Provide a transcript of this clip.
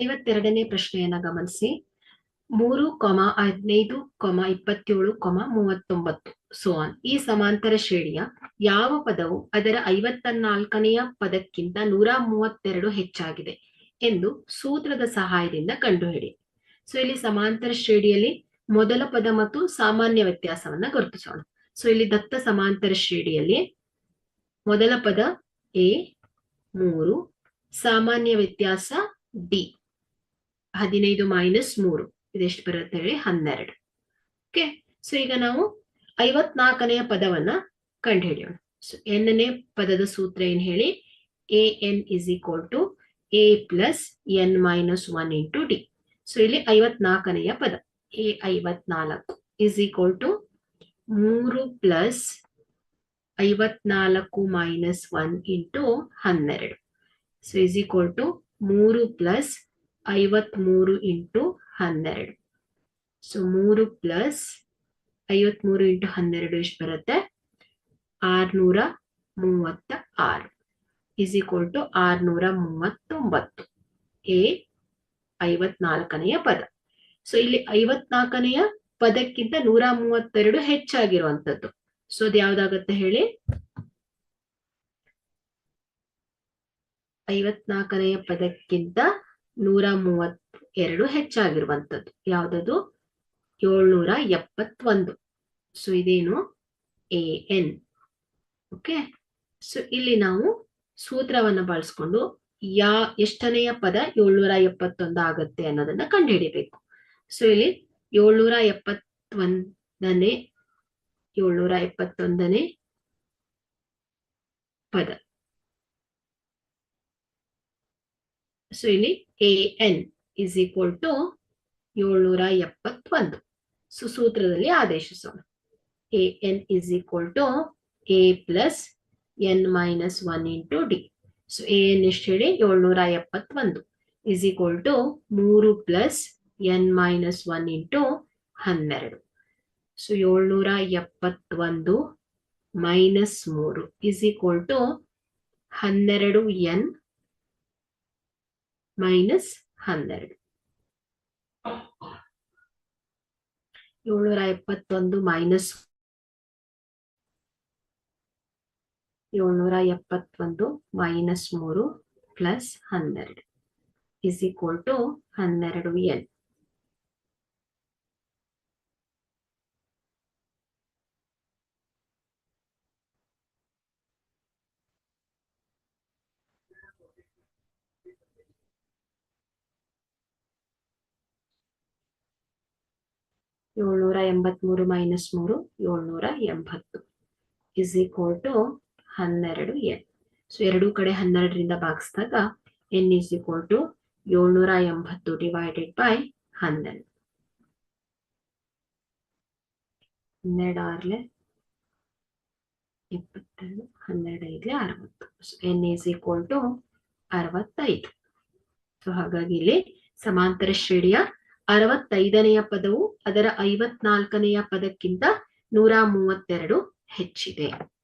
ಐವತ್ತೆರಡನೇ ಪ್ರಶ್ನೆಯನ್ನ ಗಮನಿಸಿ. ಮೂರು ಕೊಮ ಹದಿನೈದು ಕೊಮ ಇಪ್ಪತ್ತೇಳು ಕೊಮ ಮೂವತ್ತೊಂಬತ್ತು. ಸೋನ್ ಈ ಸಮಾಂತರ ಶ್ರೇಣಿಯ ಯಾವ ಪದವು ಅದರ ಐವತ್ತ ನಾಲ್ಕನೆಯ ಪದಕ್ಕಿಂತ ನೂರ ಮೂವತ್ತೆರಡು ಹೆಚ್ಚಾಗಿದೆ ಎಂದು ಸೂತ್ರದ ಸಹಾಯದಿಂದ ಕಂಡುಹಿಡಿ. ಸೊ ಇಲ್ಲಿ ಸಮಾಂತರ ಶ್ರೇಣಿಯಲ್ಲಿ ಮೊದಲ ಪದ ಮತ್ತು ಸಾಮಾನ್ಯ ವ್ಯತ್ಯಾಸವನ್ನ ಗುರುತಿಸೋಣ. ಸೊ ಇಲ್ಲಿ ದತ್ತ ಸಮಾಂತರ ಶ್ರೇಣಿಯಲ್ಲಿ ಮೊದಲ ಪದ ಎ, ಮೂರು, ಸಾಮಾನ್ಯ ವ್ಯತ್ಯಾಸ ಡಿ. ಹದಿನೈದು ಮೈನಸ್ ಮೂರು. ಇದೆಷ್ಟು ಬರುತ್ತೆ ಹೇಳಿ? ಹನ್ನೆರಡು. ಓಕೆ ಸೊ ಈಗ ನಾವು ಐವತ್ನಾಲ್ಕನೆಯ ಪದವನ್ನ ಕಂಡುಹಿಡಿಯೋಣ. ಸೊ ಎನ್ನನೇ ಪದದ ಸೂತ್ರ ಏನ್ ಹೇಳಿ? A N is equal to A plus N minus one into D so ಇಲ್ಲಿ ಐವತ್ನಾಲ್ಕನೆಯ ಪದ. ಎ ಐವತ್ನಾಲ್ಕು ಇಸ್ ಈಕ್ವಲ್ ಟು ಮೂರು ಪ್ಲಸ್ ಐವತ್ನಾಲ್ಕು ಮೈನಸ್ ಒನ್ ಇಂಟು ಹನ್ನೆರಡು. ಸೊ ಇಸ್ ಈಕ್ವಲ್ ಟು ಮೂರು ಪ್ಲಸ್ ಐವತ್ಮೂರು ಇಂಟು ಹನ್ನೆರಡು. ಸೊ ಮೂರು ಪ್ಲಸ್ ಐವತ್ಮೂರು ಇಂಟು ಹನ್ನೆರಡು ಎಷ್ಟು ಬರುತ್ತೆ? ಆರ್ನೂರ ಮೂವತ್ತ ಆರು. ಇಸ್ ಈಕ್ವಲ್ ಟು ಆರ್ನೂರ ಮೂವತ್ತೊಂಬತ್ತು. ಎ ಐವತ್ನಾಲ್ಕನೆಯ ಪದ. ಸೊ ಇಲ್ಲಿ ಐವತ್ನಾಲ್ಕನೆಯ ಪದಕ್ಕಿಂತ ನೂರ ಮೂವತ್ತೆರಡು ಹೆಚ್ಚಾಗಿರುವಂಥದ್ದು. ಸೊ ಅದು ಯಾವ್ದಾಗತ್ತೆ ಹೇಳಿ? ಐವತ್ನಾಲ್ಕನೆಯ ಪದಕ್ಕಿಂತ ನೂರ ಮೂವತ್ ಎರಡು ಹೆಚ್ಚಾಗಿರುವಂಥದ್ದು. ಯಾವುದದು? ಏಳ್ನೂರ ಎಪ್ಪತ್ತೊಂದು. ಸೊ ಇದೇನು? ಎ ಎನ್ ಓಕೆ ಸೊ ಇಲ್ಲಿ ನಾವು ಸೂತ್ರವನ್ನು ಬಳಸ್ಕೊಂಡು ಯಾ ಎಷ್ಟನೆಯ ಪದ ಏಳ್ನೂರ ಎಪ್ಪತ್ತೊಂದು ಆಗತ್ತೆ ಅನ್ನೋದನ್ನ ಕಂಡುಹಿಡಿಬೇಕು. ಸೊ ಇಲ್ಲಿ ಏಳ್ನೂರ ಎಪ್ಪತ್ತೊಂದನೇ ಏಳ್ನೂರ ಎಪ್ಪತ್ತೊಂದನೇ ಪದ. ಸೊ ಇಲ್ಲಿ A N is equal to ಏಳ್ನೂರ ಎಪ್ಪತ್ತೊಂದು ಸೊ ಸೂತ್ರದಲ್ಲಿ ಆದೇಶಿಸೋಣ A N is equal to A plus N minus one into D so A N ಎಷ್ಟು ಹೇಳಿ ಏಳ್ನೂರ ಎಪ್ಪತ್ತೊಂದು ಇಸ್ ಈಕ್ವಲ್ ಟು ಮೂರು plus N minus one into ಹನ್ನೆರಡು ಸೊ ಏಳ್ನೂರ ಎಪ್ಪತ್ತೊಂದು ಮೈನಸ್ ಮೂರು ಇಸ್ ಈಕ್ವಲ್ ಟು ಹನ್ನೆರಡು ಎನ್ ಮೈನಸ್ ಹನ್ನೆರಡು. ಏಳ್ನೂರ ಎಪ್ಪತ್ತೊಂದು ಮೈನಸ್ ಏಳ್ನೂರ ಎಪ್ಪತ್ತೊಂದು ಮೈನಸ್ ಮೂರು ಪ್ಲಸ್ ಹನ್ನೆರಡು. ಇಸ್ ಈಕ್ವಲ್ ಟು ಹನ್ನೆರಡು ಎನ್. ಏಳ್ನೂರ ಎಂಬತ್ಮೂರು ಮೈನಸ್ ಮೂರು ಏಳ್ನೂರ ಎಂಬತ್ತು ಇಸ್ ಈಕ್ವಲ್ ಟು ಹನ್ನೆರಡು ಎನ್ ಸೊ ಎರಡೂ ಕಡೆ ಹನ್ನೆರಡರಿಂದ ಭಾಗಿಸಿದಾಗ ಎನ್ ಇಸ್ ಈಕ್ವಲ್ ಟು ಏಳ್ನೂರ ಎಂಬತ್ತು ಡಿವೈಡೆಡ್ ಬೈ ಹನ್ನೆರಡು. ಹನ್ನೆರಡು ಆರ್ಲೆ ಇಪ್ಪತ್ತೆರಡು, ಹನ್ನೆರಡು ಐದ್ಲೆ ಅರವತ್ತು. ಎನ್ ಇಸ್ ಈಕ್ವಲ್ ಟು ಅರವತ್ತೈದು. ಸೊ ಹಾಗಾಗಿ ಇಲ್ಲಿ ಸಮಾಂತರ ಶ್ರೇಣಿಯ ಅರವತ್ತೈದನೆಯ ಪದವು ಅದರ ಐವತ್ನಾಲ್ಕನೆಯ ಪದಕ್ಕಿಂತ ನೂರ ಮೂವತ್ತೆರಡು ಹೆಚ್ಚಿದೆ.